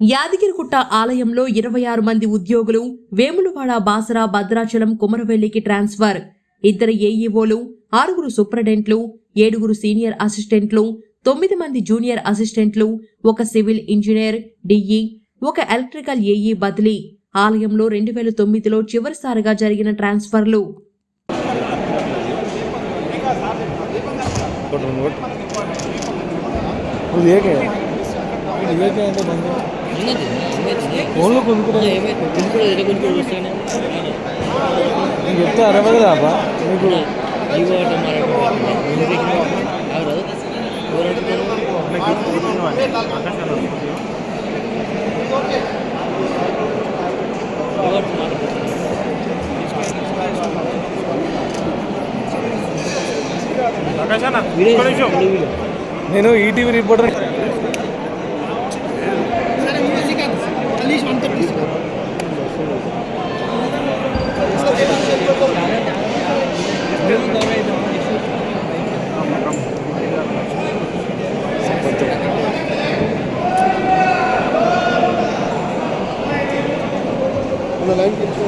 యాదగిరిగుట్ట ఆలయంలో ఇరవై ఆరు మంది ఉద్యోగులు వేములవాడ బాసరా భద్రాచలం కుమరవెల్లికి ట్రాన్స్ఫర్. ఇద్దరు ఏఈఓలు ఆరుగురు సూపరింటెంట్లు ఏడుగురు సీనియర్ అసిస్టెంట్లు తొమ్మిది మంది జూనియర్ అసిస్టెంట్లు ఒక సివిల్ ఇంజనీర్ డిఈ ఒక ఎలక్ట్రికల్ ఏఈ బదిలీ. ఆలయంలో రెండు వేల తొమ్మిదిలో చివరిసారిగా జరిగిన ట్రాన్స్ఫర్లు. ఏకే ఫోన్లో కొనుక్కుంటా నీకు చెప్తే అరవై రాబా మీకు నేను ఈటీవీ రిపోర్టర్. চল্লিশ পঞ্চাশ লাইন কিন্তু